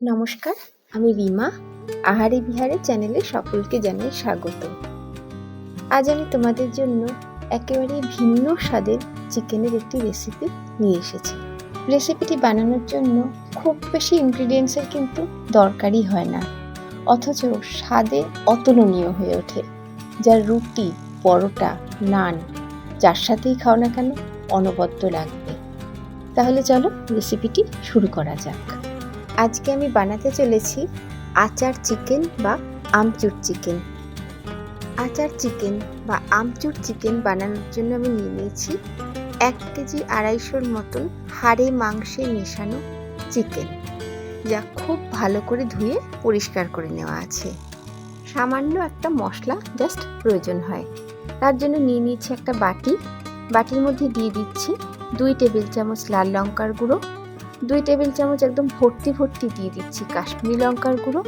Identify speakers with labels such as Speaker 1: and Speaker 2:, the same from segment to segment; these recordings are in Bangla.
Speaker 1: নমস্কার, আমি রিমা। আহারে বিহারে চ্যানেলে সকলকে জানাই স্বাগত। আজ আমি তোমাদের জন্য একেবারে ভিন্ন স্বাদের চিকেনের একটি রেসিপি নিয়ে এসেছি। রেসিপিটি বানানোর জন্য খুব বেশি ইনগ্রিডিয়েন্টসের কিন্তু দরকারই হয় না। অথচ স্বাদে অতুলনীয় হয়ে ওঠে। যার রুটি, পরোটা, নান, যার সাথেই খাও না কেন, অনবদ্য লাগবে। তাহলে চলো রেসিপিটি শুরু করা যাক। আজকে আমি বানাতে চলেছি আচার চিকেন বা আমচুর চিকেন। আচার চিকেন বা আমচুর চিকেন বানানোর জন্য আমি নিয়ে নিয়েছি এক কেজি আড়াইশোর মতন হাড়ে মাংসে মেশানো চিকেন, যা খুব ভালো করে ধুয়ে পরিষ্কার করে নেওয়া আছে। সামান্য একটা মশলা জাস্ট প্রয়োজন হয়। তার জন্য নিয়ে নিয়েছি একটা বাটি। বাটির মধ্যে দিয়ে দিচ্ছি দুই টেবিল চামচ লাল লঙ্কার গুঁড়ো দুই টেবিল চামচ একদম ভর্তি ভর্তি দিয়ে দিচ্ছি কাশ্মীরি লঙ্কার গুঁড়ো।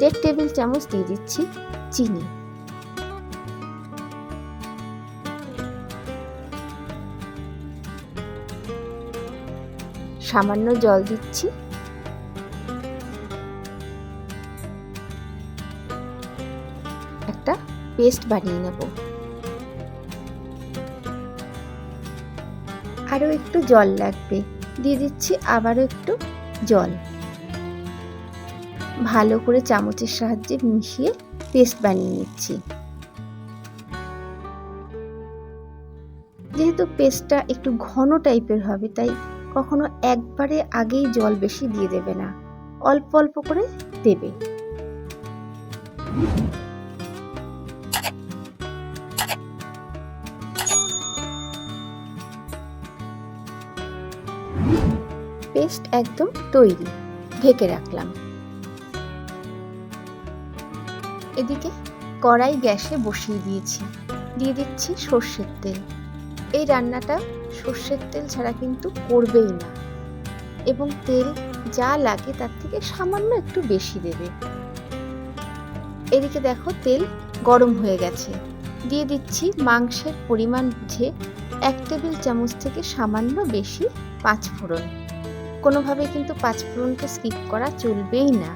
Speaker 1: দেড় টেবিল চামচ দিয়ে দিচ্ছি চিনি। সামান্য জল দিচ্ছি। একটা পেস্ট বানিয়ে নেব। আরও একটু জল লাগবে। দিয়ে দিচ্ছি আবারও একটু জল। ভালো করে চামচের সাহায্যে মিশিয়ে পেস্ট বানিয়ে নিচ্ছি। যেহেতু পেস্টটা একটু ঘন টাইপের হবে, তাই কখনো একবারে আগেই জল বেশি দিয়ে দেবে না। অল্প অল্প করে দেবে। একদম তৈরি। ঢেকে রাখলাম। এদিকে কড়াই গ্যাসে বসিয়ে দিয়েছি। দিয়ে দিচ্ছি সর্ষের তেল। এই রান্নাটা সর্ষের তেল ছাড়া কিন্তু করবেই না। এবং তেল যা লাগে তার থেকে সামান্য একটু বেশি দেবে। এদিকে দেখো তেল গরম হয়ে গেছে। দিয়ে দিচ্ছি মাংসের পরিমাণ বুঝে এক টেবিল চামচ থেকে সামান্য বেশি পাঁচ ফোড়ন কোনোভাবে কিন্তু পাঁচ পাঁচফোড়নকে স্কিপ করা চলবেই না।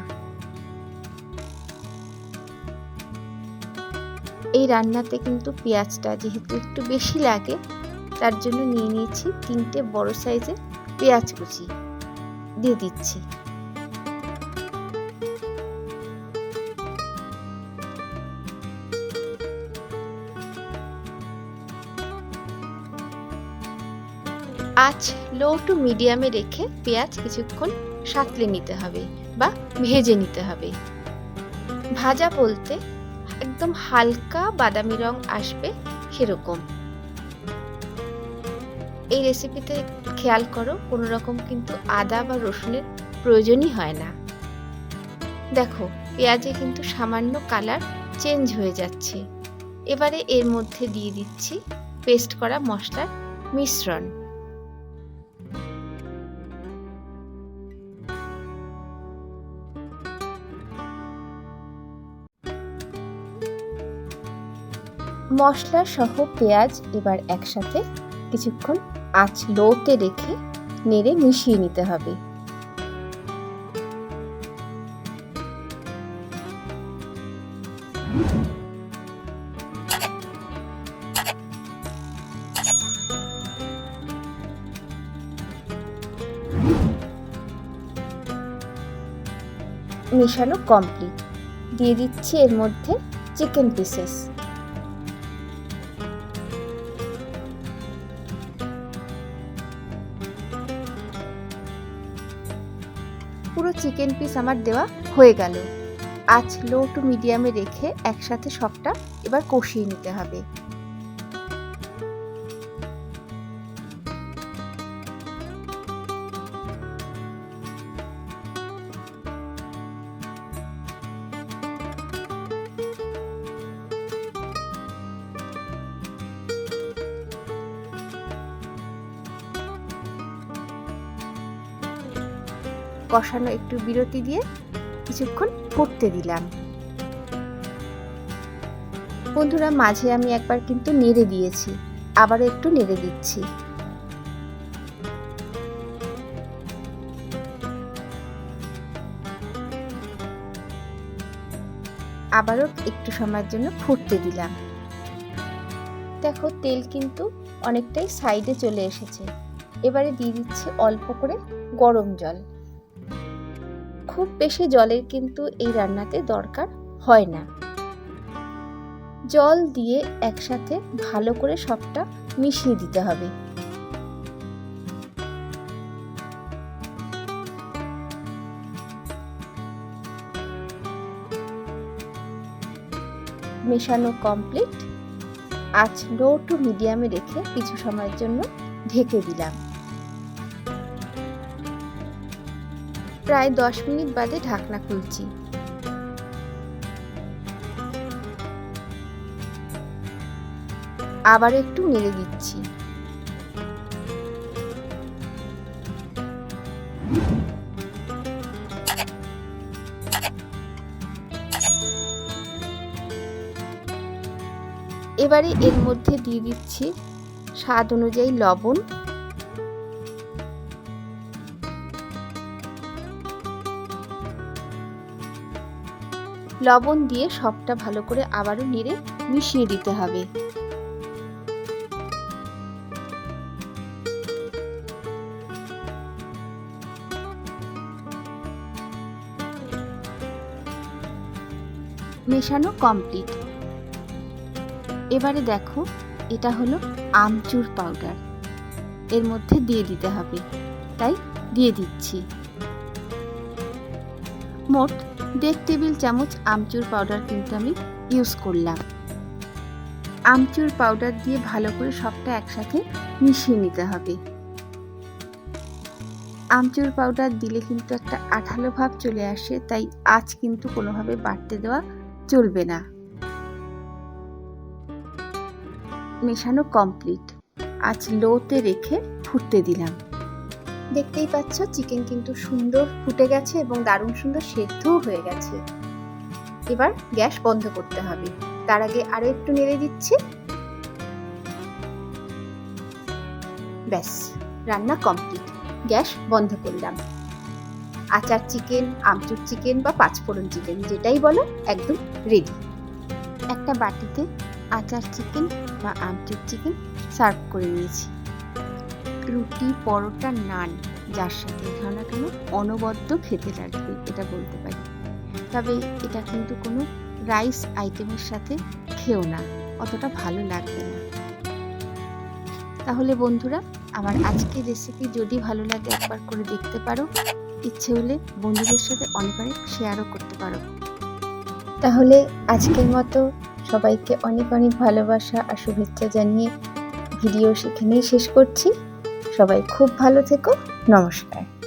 Speaker 1: এই রান্নাতে কিন্তু পেঁয়াজটা যেহেতু একটু বেশি লাগে, তার জন্য নিয়ে নিয়েছি তিনটে বড় সাইজের পেঁয়াজ কুচি। দিয়ে দিচ্ছি। আঁচ লো টু মিডিয়ামে রেখে পেঁয়াজ কিছুক্ষণ সাঁতলে নিতে হবে বা ভেজে নিতে হবে। ভাজা বলতে একদম হালকা বাদামি রং আসবে সেরকম। এই রেসিপিতে খেয়াল করো, কোনো রকম কিন্তু আদা বা রসুনের প্রয়োজনই হয় না। দেখো, পেঁয়াজে কিন্তু সামান্য কালার চেঞ্জ হয়ে যাচ্ছে। এবারে এর মধ্যে দিয়ে দিচ্ছি পেস্ট করা মশলার মিশ্রণ। মশলা সহ পেঁয়াজ এবার একসাথে কিছুক্ষণ আঁচ লোতে রেখে নেড়ে মিশিয়ে নিতে হবে। মেশানো কমপ্লিট দিয়ে দিচ্ছি এর মধ্যে চিকেন পিসেস পুরো চিকেন পিস আমার দেওয়া হয়ে গেল। আজ লো টু মিডিয়ামে রেখে একসাথে সবটা এবার কষিয়ে নিতে হবে। কষানো একটু বিরতি দিয়ে কিছুক্ষণ ফুটতে দিলাম। বন্ধুরা, মাঝে আমি একবার কিন্তু নেড়ে দিয়েছি, আবারও একটু নেড়ে দিচ্ছি। আবারও একটু সময়ের জন্য ফুটতে দিলাম। দেখো, তেল কিন্তু অনেকটাই সাইডে চলে এসেছে। এবারে দিয়ে দিচ্ছি অল্প করে গরম জল। খুব বেশি জলের কিন্তু এই রান্নাতে দরকার হয় না। জল দিয়ে একসাথে ভালো করে সবটা মিশিয়ে দিতে হবে। মেশানো কমপ্লিট আজ লো টু মিডিয়ামে রেখে কিছু সময়ের জন্য ঢেকে দিলাম। প্রায় দশ মিনিট বাদে ঢাকনা খুলছি। আবার একটু নেড়ে দিচ্ছি। এবারে এর মধ্যে দিয়ে দিচ্ছি স্বাদ অনুযায়ী লবণ। লবণ দিয়ে সবটা ভালো করে আবারও নেড়ে মিশিয়ে দিতে হবে। মেশানো কমপ্লিট এবারে দেখো, এটা হলো আমচুর পাউডার এর মধ্যে দিয়ে দিতে হবে। তাই দিয়ে দিচ্ছি। মোট দেড় টেবিল চামচ, আমচুর পাউডার কিন্তু আমি ইউজ করলাম। আমচুর পাউডার দিয়ে ভালো করে সবটা একসাথে মিশিয়ে নিতে হবে। আমচুর পাউডার দিলে কিন্তু একটা আঠালো ভাব চলে আসে, তাই আজ কিন্তু কোনোভাবে বাড়তে দেওয়া চলবে না। মেশানো কমপ্লিট আজ লোতে রেখে ফুটতে দিলাম। দেখতেই পাচ্ছ চিকেন কিন্তু সুন্দর ফুটে গেছে এবং দারুণ সুন্দর সেদ্ধও হয়ে গেছে। এবার গ্যাস বন্ধ করতে হবে। তার আগে আরও একটু নেড়ে দিচ্ছি। ব্যাস, রান্না কমপ্লিট গ্যাস বন্ধ করলাম। আচার চিকেন আমচুর চিকেন বা পাঁচফোড়ন চিকেন যেটাই বলো, একদম রেডি একটা বাটিতে আচার চিকেন বা আমচুর চিকেন সার্ভ করে নিয়েছি। রুটি, পরোটা, নান, যার সাথে খাও না কেন, অনবদ্য খেতে লাগবে, এটা বলতে পারি। তবে এটা কিন্তু কোনো রাইস আইটেমের সাথে খেও না, অতটা ভালো লাগবে না। তাহলে বন্ধুরা, আমার আজকের রেসিপি যদি ভালো লাগে একবার করে দেখতে পারো, ইচ্ছে হলে বন্ধুদের সাথে অনেক অনেক শেয়ারও করতে পারো। তাহলে আজকের মতো সবাইকে অনেক অনেক ভালোবাসা আর শুভেচ্ছা জানিয়ে ভিডিও সেখানেই শেষ করছি। সবাই খুব ভালো থেকো নমস্কার।